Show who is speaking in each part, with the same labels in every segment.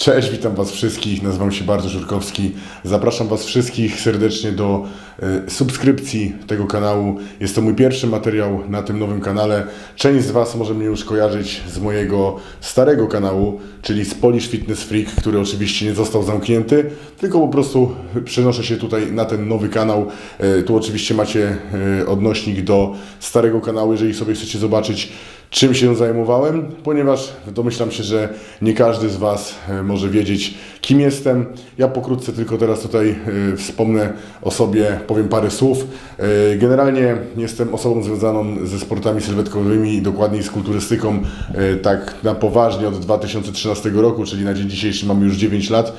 Speaker 1: Cześć, witam Was wszystkich. Nazywam się Bardzo Żurkowski. Zapraszam Was wszystkich serdecznie do e, subskrypcji tego kanału. Jest to mój pierwszy materiał na tym nowym kanale. Część z Was może mnie już kojarzyć z mojego starego kanału, czyli z Polish Fitness Freak, który oczywiście nie został zamknięty, tylko po prostu przenoszę się tutaj na ten nowy kanał. E, Tu oczywiście macie e, odnośnik do starego kanału, jeżeli sobie chcecie zobaczyć czym się zajmowałem, ponieważ domyślam się, że nie każdy z Was e, może wiedzieć, kim jestem. Ja pokrótce tylko teraz tutaj e, wspomnę o sobie, powiem parę słów. E, Generalnie jestem osobą związaną ze sportami sylwetkowymi, dokładniej z kulturystyką, tak na poważnie od 2013 roku, czyli na dzień dzisiejszy mam już 9 lat.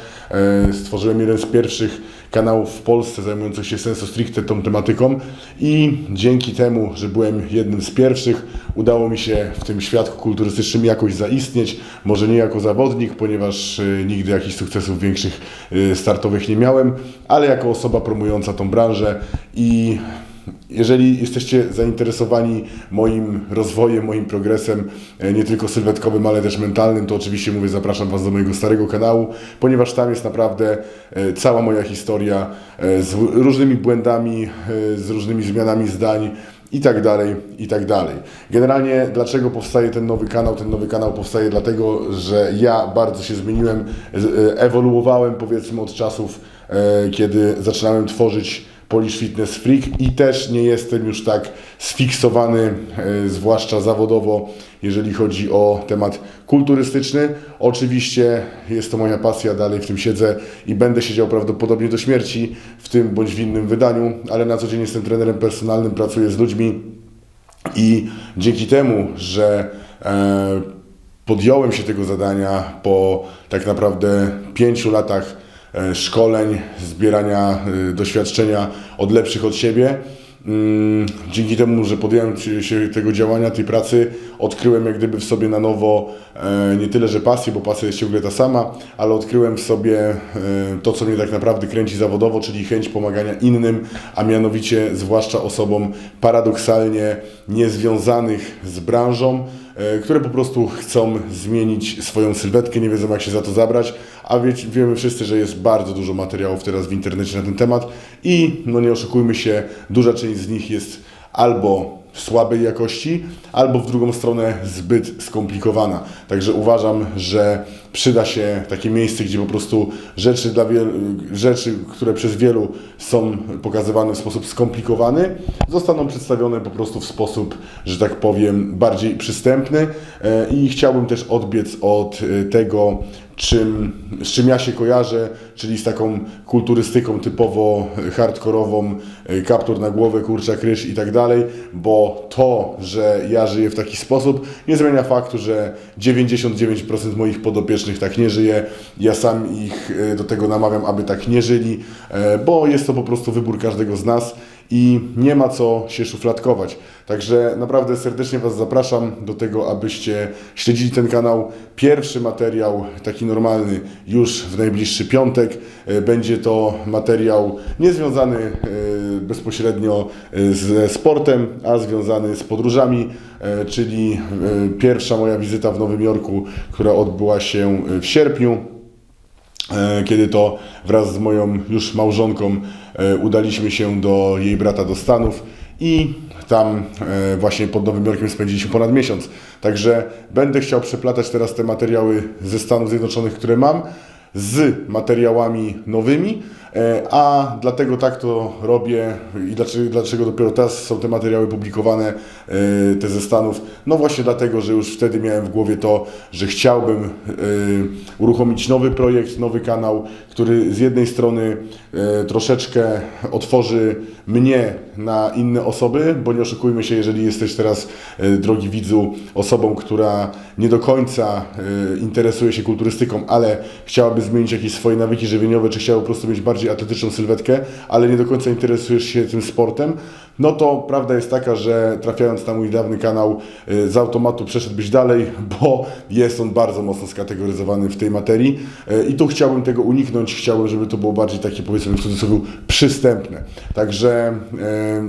Speaker 1: Stworzyłem jeden z pierwszych kanałów w Polsce zajmujących się sensu stricte tą tematyką i dzięki temu, że byłem jednym z pierwszych, udało mi się w tym świadku kulturystycznym jakoś zaistnieć. Może nie jako zawodnik, ponieważ y, nigdy jakichś sukcesów większych y, startowych nie miałem, ale jako osoba promująca tą branżę i jeżeli jesteście zainteresowani moim rozwojem, moim progresem, e, nie tylko sylwetkowym, ale też mentalnym, to oczywiście mówię, zapraszam Was do mojego starego kanału, ponieważ tam jest naprawdę e, cała moja historia e, z różnymi błędami, z różnymi zmianami zdań i tak dalej, i tak dalej. Generalnie dlaczego powstaje ten nowy kanał? Ten nowy kanał powstaje dlatego, że ja bardzo się zmieniłem, ewoluowałem powiedzmy od czasów, kiedy zaczynałem tworzyć Polish Fitness Freak i też nie jestem już tak sfiksowany, e, zwłaszcza zawodowo, jeżeli chodzi o temat kulturystyczny. Oczywiście jest to moja pasja, dalej w tym siedzę i będę siedział prawdopodobnie do śmierci w tym bądź w innym wydaniu, ale na co dzień jestem trenerem personalnym, pracuję z ludźmi i dzięki temu, że e, podjąłem się tego zadania po tak naprawdę pięciu latach szkoleń, zbierania e, doświadczenia od lepszych od siebie. Mm, Dzięki temu, że podjąłem się tego działania, tej pracy, odkryłem jak gdyby w sobie na nowo e, nie tyle, że pasję, bo pasja jest ciągle ta sama, ale odkryłem w sobie e, to, co mnie tak naprawdę kręci zawodowo, czyli chęć pomagania innym, a mianowicie zwłaszcza osobom paradoksalnie niezwiązanych z branżą, e, które po prostu chcą zmienić swoją sylwetkę, nie wiedzą jak się za to zabrać, a wie, wiemy wszyscy, że jest bardzo dużo materiałów teraz w internecie na ten temat i no nie oszukujmy się, duża część z nich jest albo słabej jakości, albo w drugą stronę zbyt skomplikowana. Także uważam, że przyda się takie miejsce, gdzie po prostu rzeczy, dla wielu, rzeczy, które przez wielu są pokazywane w sposób skomplikowany, zostaną przedstawione po prostu w sposób, że tak powiem, bardziej przystępny E, i chciałbym też odbiec od e, tego, czym, z czym ja się kojarzę, czyli z taką kulturystyką typowo hardkorową, e, kaptur na głowę, kurczak, ryż i tak dalej, bo to, że ja żyję w taki sposób, nie zmienia faktu, że 99% moich podopiecznych tak nie żyje. Ja sam ich e, do tego namawiam, aby tak nie żyli, e, bo jest to po prostu wybór każdego z nas i nie ma co się szufladkować. Także naprawdę serdecznie Was zapraszam do tego, abyście śledzili ten kanał. Pierwszy materiał, taki normalny, już w najbliższy piątek. E, Będzie to materiał niezwiązany e, bezpośrednio e, ze sportem, a związany z podróżami, czyli pierwsza moja wizyta w Nowym Jorku, która odbyła się w sierpniu kiedy to wraz z moją już małżonką e, udaliśmy się do jej brata do Stanów i tam e, właśnie pod Nowym Jorkiem spędziliśmy ponad miesiąc. Także będę chciał przeplatać teraz te materiały ze Stanów Zjednoczonych, które mam, z materiałami nowymi, e, a dlatego tak to robię i dlaczego, dlaczego dopiero teraz są te materiały publikowane, e, te ze Stanów. No właśnie dlatego, że już wtedy miałem w głowie to, że chciałbym e, uruchomić nowy projekt, nowy kanał, który z jednej strony e, troszeczkę otworzy mnie na inne osoby, bo nie oszukujmy się, jeżeli jesteś teraz, e, drogi widzu, osobą, która nie do końca e, interesuje się kulturystyką, ale chciałaby zmienić jakieś swoje nawyki żywieniowe, czy chciała po prostu mieć bardziej atletyczną sylwetkę, ale nie do końca interesujesz się tym sportem, no to prawda jest taka, że trafiając na mój dawny kanał y, z automatu przeszedłbyś dalej, bo jest on bardzo mocno skategoryzowany w tej materii y, i tu chciałbym tego uniknąć, chciałbym, żeby to było bardziej takie powiedzmy w cudzysłowie przystępne. Także y,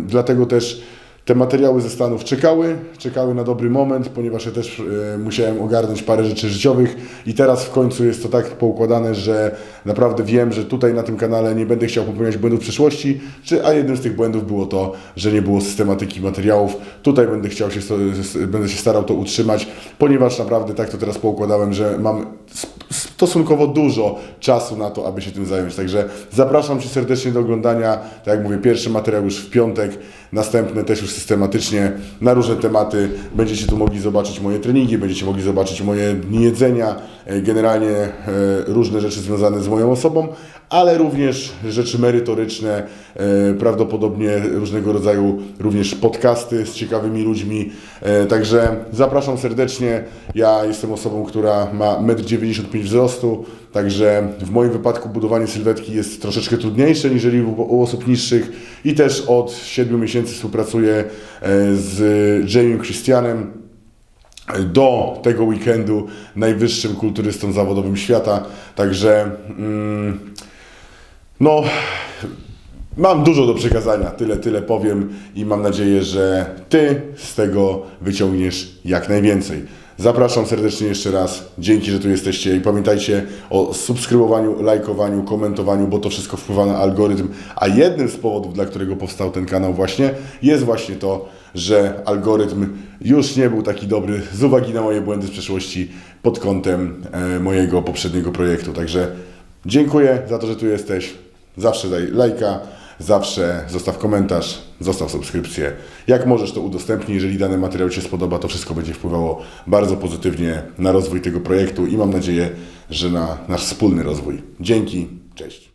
Speaker 1: dlatego też te materiały ze Stanów czekały, czekały na dobry moment, ponieważ ja też e, musiałem ogarnąć parę rzeczy życiowych i teraz w końcu jest to tak poukładane, że naprawdę wiem, że tutaj na tym kanale nie będę chciał popełniać błędów w przyszłości, czy, a jednym z tych błędów było to, że nie było systematyki materiałów. Tutaj będę chciał się, będę się starał to utrzymać, ponieważ naprawdę tak to teraz poukładałem, że mam stosunkowo dużo czasu na to, aby się tym zająć. Także zapraszam Cię serdecznie do oglądania. Tak jak mówię, pierwszy materiał już w piątek, następny też już systematycznie na różne tematy. Będziecie tu mogli zobaczyć moje treningi, będziecie mogli zobaczyć moje dni jedzenia, e, generalnie e, różne rzeczy związane z moją osobą, ale również rzeczy merytoryczne, e, prawdopodobnie różnego rodzaju również podcasty z ciekawymi ludźmi. Także zapraszam serdecznie. Ja jestem osobą, która ma 1,95 m wzrostu, także w moim wypadku budowanie sylwetki jest troszeczkę trudniejsze niż u, osób niższych i też od 7 miesięcy współpracuję z Jamie Christianem, do tego weekendu najwyższym kulturystą zawodowym świata. Także mm, no, mam dużo do przekazania, tyle, tyle powiem i mam nadzieję, że Ty z tego wyciągniesz jak najwięcej. Zapraszam serdecznie jeszcze raz. Dzięki, że tu jesteście i pamiętajcie o subskrybowaniu, lajkowaniu, komentowaniu, bo to wszystko wpływa na algorytm. A jednym z powodów, dla którego powstał ten kanał właśnie, jest właśnie to, że algorytm już nie był taki dobry z uwagi na moje błędy z przeszłości pod kątem e, mojego poprzedniego projektu. Także dziękuję za to, że tu jesteś. Zawsze daj lajka, zawsze zostaw komentarz, zostaw subskrypcję. Jak możesz to udostępnij, jeżeli dany materiał Ci się spodoba, to wszystko będzie wpływało bardzo pozytywnie na rozwój tego projektu i mam nadzieję, że na nasz wspólny rozwój. Dzięki, cześć.